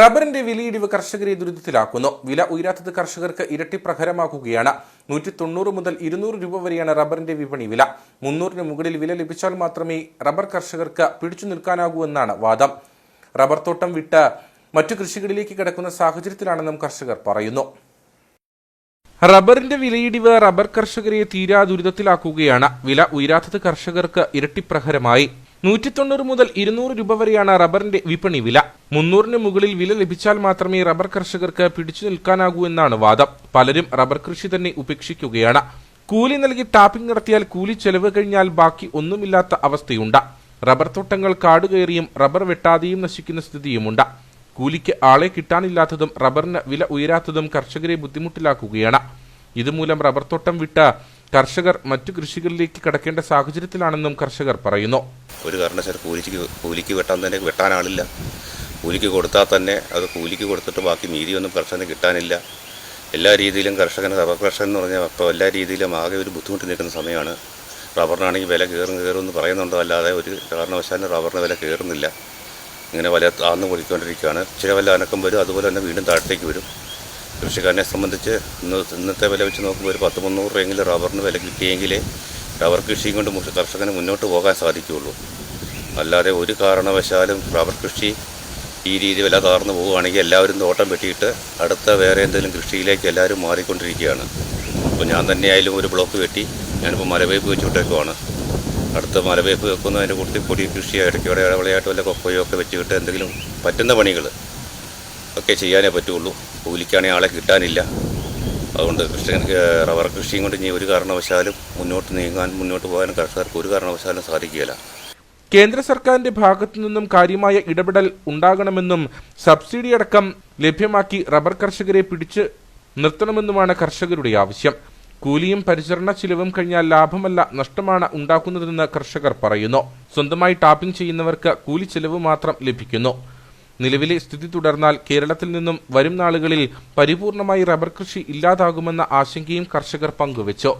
റബ്ബറിന്റെ വിലയിടിവ് കർഷകരെ ദുരിതത്തിലാക്കുന്നു. വില ഉയരാത്തത് കർഷകർക്ക് ഇരട്ടി പ്രഹരമാക്കുകയാണ്. നൂറ്റി തൊണ്ണൂറ് മുതൽ ഇരുന്നൂറ് രൂപ വരെയാണ് റബ്ബറിന്റെ വിപണി വില. മുന്നൂറിന് മുകളിൽ വില ലഭിച്ചാൽ മാത്രമേ റബ്ബർ കർഷകർക്ക് പിടിച്ചു നിൽക്കാനാകൂ എന്നാണ് വാദം. റബ്ബർ തോട്ടം വിട്ട് മറ്റു കൃഷികളിലേക്ക് കിടക്കുന്ന സാഹചര്യത്തിലാണെന്നും കർഷകർ പറയുന്നു. റബ്ബറിന്റെ വിലയിടിവ് റബ്ബർ കർഷകരെ തീരാ ദുരിതത്തിലാക്കുകയാണ്. വില ഉയരാത്തത് കർഷകർക്ക് ഇരട്ടിപ്രഹരമായി നൂറ്റി തൊണ്ണൂറ് മുതൽ ഇരുന്നൂറ് രൂപ വരെയാണ് റബ്ബറിന്റെ വിപണി വില. മുന്നൂറിന് മുകളിൽ വില ലഭിച്ചാൽ മാത്രമേ റബ്ബർ കർഷകർക്ക് പിടിച്ചു നിൽക്കാനാകൂ എന്നാണ് വാദം. പലരും റബ്ബർ കൃഷി തന്നെ ഉപേക്ഷിക്കുകയാണ്. കൂലി നൽകി ടാപ്പിംഗ് നടത്തിയാൽ കൂലി ചെലവ് കഴിഞ്ഞാൽ ബാക്കി ഒന്നുമില്ലാത്ത അവസ്ഥയുണ്ട്. റബ്ബർ തോട്ടങ്ങൾ കാടുകയറിയും റബ്ബർ വെട്ടാതെയും നശിക്കുന്ന സ്ഥിതിയുമുണ്ട്. കൂലിക്ക് ആളെ കിട്ടാനില്ലാത്തതും റബ്ബറിന് വില ഉയരാത്തതും കർഷകരെ ബുദ്ധിമുട്ടിലാക്കുകയാണ്. ഇതുമൂലം റബ്ബർ തോട്ടം വിട്ട കർഷകർ മറ്റു കൃഷികളിലേക്ക് കടക്കേണ്ട സാഹചര്യത്തിലാണെന്നും കർഷകർ പറയുന്നു. ഒരു കാരണവശാലും കൂലിക്ക് കൂലിക്ക് വെട്ടാൻ തന്നെ വെട്ടാനാളില്ല കൂലിക്ക് കൊടുത്താൽ തന്നെ അത് കൂലിക്ക് കൊടുത്തിട്ട് ബാക്കി മീതിയൊന്നും കർഷകന് കിട്ടാനില്ല. എല്ലാ രീതിയിലും കർഷകന് റബ്ബർ കർഷകൻ എന്ന് പറഞ്ഞാൽ അപ്പോൾ എല്ലാ രീതിയിലും ആകെ ഒരു ബുദ്ധിമുട്ട് നിൽക്കുന്ന സമയമാണ്. റബ്ബറിനാണെങ്കിൽ വില കയറും കയറും എന്ന് പറയുന്നുണ്ടോ. അല്ലാതെ ഒരു കാരണവശാലും റബ്ബറിന് വില കയറുന്നില്ല. ഇങ്ങനെ വില താന്നു പൊടിക്കൊണ്ടിരിക്കുകയാണ് ചില വല്ല അനക്കം വരും. അതുപോലെ തന്നെ വീണ്ടും താഴത്തേക്ക് വരും. കൃഷിക്കാരനെ സംബന്ധിച്ച് ഇന്ന് ഇന്നത്തെ വില വെച്ച് നോക്കുമ്പോൾ ഒരു പത്ത് മുന്നൂറ് രൂപയെങ്കിലും റബ്ബറിന് വില കിട്ടിയെങ്കിലേ റബ്ബർ കൃഷിയും കൊണ്ട് കർഷകന് മുന്നോട്ട് പോകാൻ സാധിക്കുകയുള്ളൂ. അല്ലാതെ ഒരു കാരണവശാലും റബ്ബർ കൃഷി ഈ രീതി വില താർന്നു പോവുകയാണെങ്കിൽ എല്ലാവരും തോട്ടം വെട്ടിയിട്ട് അടുത്ത വേറെ എന്തെങ്കിലും കൃഷിയിലേക്ക് എല്ലാവരും മാറിക്കൊണ്ടിരിക്കുകയാണ്. അപ്പോൾ ഞാൻ തന്നെയായാലും ഒരു ബ്ലോക്ക് വെട്ടി ഞാനിപ്പോൾ മലവേപ്പ് വെച്ചുവിട്ടേക്കുവാണ് അടുത്ത മലവേപ്പ് വെക്കുന്നതിന്റെ കൂട്ടത്തിൽ പൊടി കൃഷി ഇടയ്ക്കോടെ ഇടവിളയായിട്ട് വല്ല കൊക്കോയോ ഒക്കെ വെച്ചിട്ട് എന്തെങ്കിലും പറ്റുന്ന പണികൾ ഒക്കെ ചെയ്യാനേ പറ്റുള്ളൂ. കൂലിക്കാണെങ്കിൽ ആളെ കിട്ടാനില്ല. അതുകൊണ്ട് കൃഷി റബ്ബർ കൃഷിയും കൊണ്ട് ഇനി ഒരു കാരണവശാലും മുന്നോട്ട് നീങ്ങാൻ മുന്നോട്ട് പോകാൻ കർഷകർക്ക് ഒരു കാരണവശാലും സാധിക്കുകയില്ല. കേന്ദ്ര സർക്കാരിന്റെ ഭാഗത്തു നിന്നും കാര്യമായ ഇടപെടൽ ഉണ്ടാകണമെന്നും സബ്സിഡി അടക്കം ലഭ്യമാക്കി റബ്ബർ കർഷകരെ പിടിച്ച് നിർത്തണമെന്നുമാണ് കർഷകരുടെ ആവശ്യം. കൂലിയും പരിചരണ ചിലവും കഴിഞ്ഞാൽ ലാഭമല്ല നഷ്ടമാണ് ഉണ്ടാക്കുന്നതെന്ന് കർഷകർ പറയുന്നു. സ്വന്തമായി ടാപ്പിംഗ് ചെയ്യുന്നവർക്ക് കൂലി ചെലവ് മാത്രം ലഭിക്കുന്നു. നിലവിലെ സ്ഥിതി തുടർന്നാൽ കേരളത്തിൽ നിന്നും വരും നാളുകളിൽ പരിപൂർണമായി റബ്ബർ കൃഷി ഇല്ലാതാകുമെന്ന ആശങ്കയും കർഷകർ പങ്കുവച്ചു.